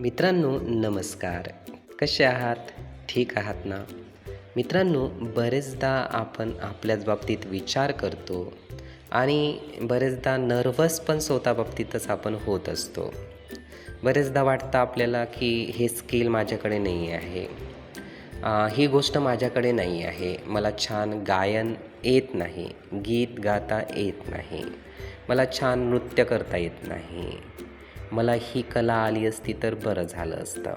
मित्रांनो नमस्कार. कसे आहात? ठीक आहात ना? मित्रांनो बरेचदा आपण आपल्याच बाबतीत विचार करतो आणि बरेचदा नर्वस पण स्वतः बाबतीतच आपण होत असतो. बरेचदा वाटतं आपल्याला की हे स्किल माझ्याकडे नाही आहे. ही गोष्ट माझ्याकडे नाही आहे. मला छान गायन येत नाही. गीत गाता येत नाही. मला छान नृत्य करता येत नाही. मला ही कला आली असती तर बरं झालं असतं.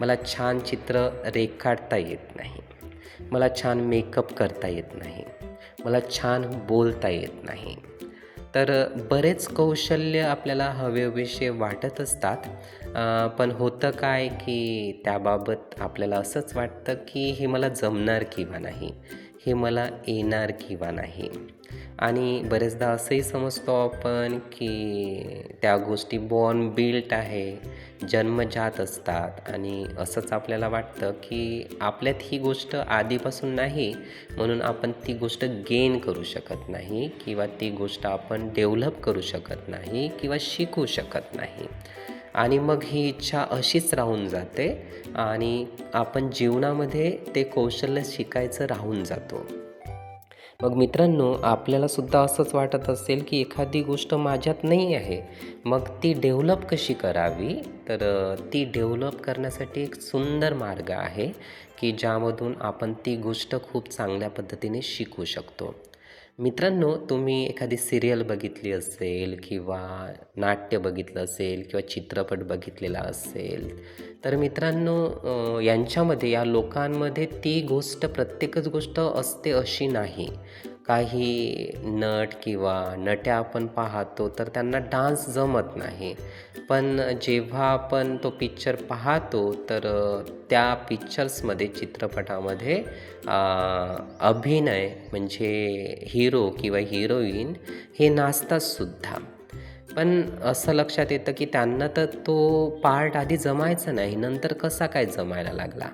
मला छान चित्र रेखाटता येत नाही. मला छान मेकअप करता येत नाही. मला छान बोलता येत नाही. तर बरेच कौशल्य आपल्याला हवेविषयी वाटत असतात. पण होतं काय की त्याबाबत आपल्याला असंच वाटतं की हे मला जमणार किंवा नाही. हे मला येणार किंवा नाही. आणि बरेचदा असंही समजतो आपण की त्या गोष्टी बॉर्न बिल्ट आहे जन्मजात असतात. आणि असंच आपल्याला वाटतं की आपल्यात ही गोष्ट आधीपासून नाही म्हणून आपण ती गोष्ट गेन करू शकत नाही किंवा ती गोष्ट आपण डेव्हलप करू शकत नाही किंवा शिकू शकत नाही. आणि मग ही इच्छा अशीच राहून जाते आणि आपण जीवनामध्ये ते कौशल्य शिकायचं राहून जातो. मग मित्रांनो आपल्याला सुद्धा असंच वाटत असेल की एखादी गोष्ट माझ्यात नाही आहे. मग ती डेव्हलप कशी करावी? तर ती डेव्हलप करण्यासाठी एक सुंदर मार्ग आहे की ज्यामधून आपण ती गोष्ट खूप चांगल्या पद्धतीने शिकू शकतो. मित्रांनो तुम्ही एखादी सिरियल बघितली असेल किंवा नाट्य बघितलं असेल किंवा चित्रपट बघितलेला असेल तर मित्रांनो यांच्यामध्ये या लोकांमध्ये ती गोष्ट प्रत्येकच गोष्ट असते अशी नाही. काही नट किंवा नट्या आपण पाहतो तर त्यांना डान्स जमत नाही. पण जेव्हा आपण तो पिक्चर पाहतो तर त्या पिक्चर्समध्ये चित्रपटामध्ये अभिनय म्हणजे हिरो किंवा हिरोईन हे नाचतातसुद्धा पण असं लक्षात येतं की त्यांना तर तो पार्ट आधी जमायचा नाही नंतर कसा काय जमायला लागला?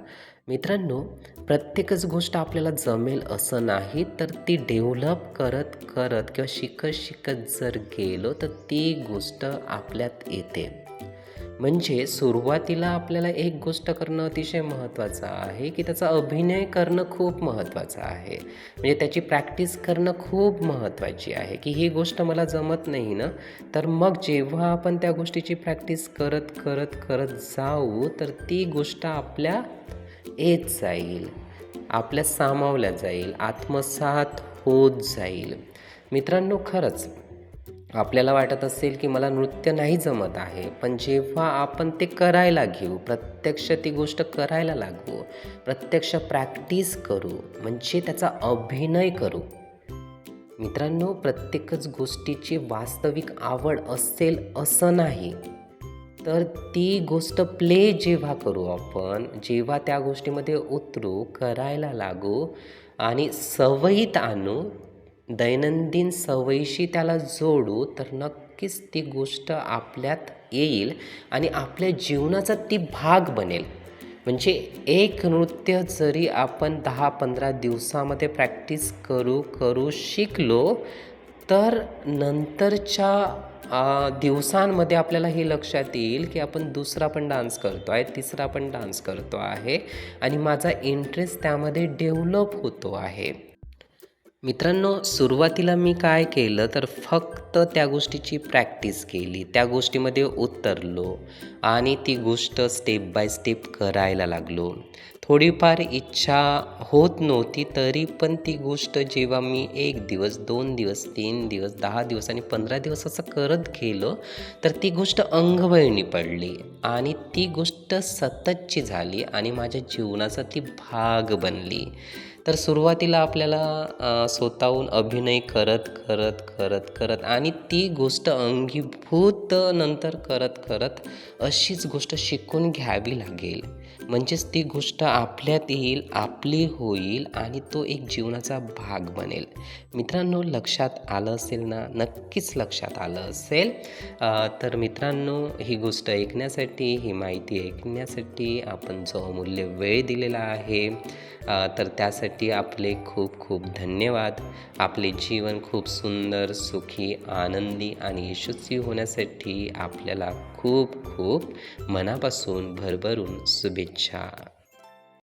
मित्रांनो प्रत्येकच गोष्ट आपल्याला जमेल असं नाही तर ती डेव्हलप करत करत किंवा शिकत शिकत जर गेलो तर ती गोष्ट आपल्यात येते. म्हणजे सुरुवातीला आपल्याला एक गोष्ट करणं अतिशय महत्त्वाचं आहे की त्याचा अभिनय करणं खूप महत्त्वाचं आहे. म्हणजे त्याची प्रॅक्टिस करणं खूप महत्त्वाची आहे की ही गोष्ट मला जमत नाही ना तर मग जेव्हा आपण त्या गोष्टीची प्रॅक्टिस करत करत करत जाऊ तर ती गोष्ट आपल्या येत जाईल आपल्या सामावल्या जाईल आत्मसात होत जाईल. मित्रांनो खरंच आपल्याला वाटत असेल की मला नृत्य नाही जमत आहे पण जेव्हा आपण ते करायला घेऊ प्रत्यक्ष ती गोष्ट करायला लागू प्रत्यक्ष प्रॅक्टिस करू म्हणजे त्याचा अभिनय करू. मित्रांनो प्रत्येकच गोष्टीची वास्तविक आवड असेल असं नाही. तर ती गोष्ट प्ले जेव्हा करू आपण जेव्हा त्या गोष्टीमध्ये उतरू करायला लागू आणि सवयीत आणू दैनंदिन सवयीशी त्याला जोडू तर नक्कीच ती गोष्ट आपल्यात येईल आणि आपल्या जीवनाचा ती भाग बनेल. म्हणजे एक नृत्य जरी आपण दहा पंधरा दिवसामध्ये प्रॅक्टिस करू करू शिकलो तर नंतरच्या दिवसांमध्ये आपल्याला हे लक्षात येईल की आपण दुसरा पण डान्स करतो आहे तिसरा पण डान्स करतो आहे आणि माझा इंटरेस्ट त्यामध्ये डेव्हलप होतो आहे. मित्रांनो सुरुवातीला मी काय केलं तर फक्त त्या गोष्टीची प्रॅक्टिस केली. त्या गोष्टीमध्ये उतरलो आणि ती गोष्ट स्टेप बाय स्टेप करायला लागलो. थोडीफार इच्छा होत नव्हती तरी पण ती गोष्ट जेव्हा मी एक दिवस दोन दिवस तीन दिवस दहा दिवस आणि पंधरा दिवस असं करत गेलो तर ती गोष्ट अंगवळणी पडली आणि ती गोष्ट सततची झाली आणि माझ्या जीवनाचा ती भाग बनली. तर सुरुवातीला आपल्याला स्वतःहून अभिनय करत करत करत करत आणि ती गोष्ट अंगीभूत नंतर करत करत अशीच गोष्ट शिकून घ्यावी लागेल. म्हणजेच ती गोष्ट आपल्यात येईल आपली होईल आणि तो एक जीवनाचा भाग बनेल. मित्रांनो लक्षात आलं असेल ना? नक्कीच लक्षात आलं असेल. तर मित्रांनो ही गोष्ट ऐकण्यासाठी ही माहिती ऐकण्यासाठी आपण जो अमूल्य वेळ दिलेला आहे. तर त्यासाठी त्यासाठी आपले खूप खूप धन्यवाद. आपले जीवन खूप सुंदर सुखी आनंदी आणि यशस्वी होण्यासाठी आपल्याला खूप खूप मनापासून भरभरून शुभेच्छा. cha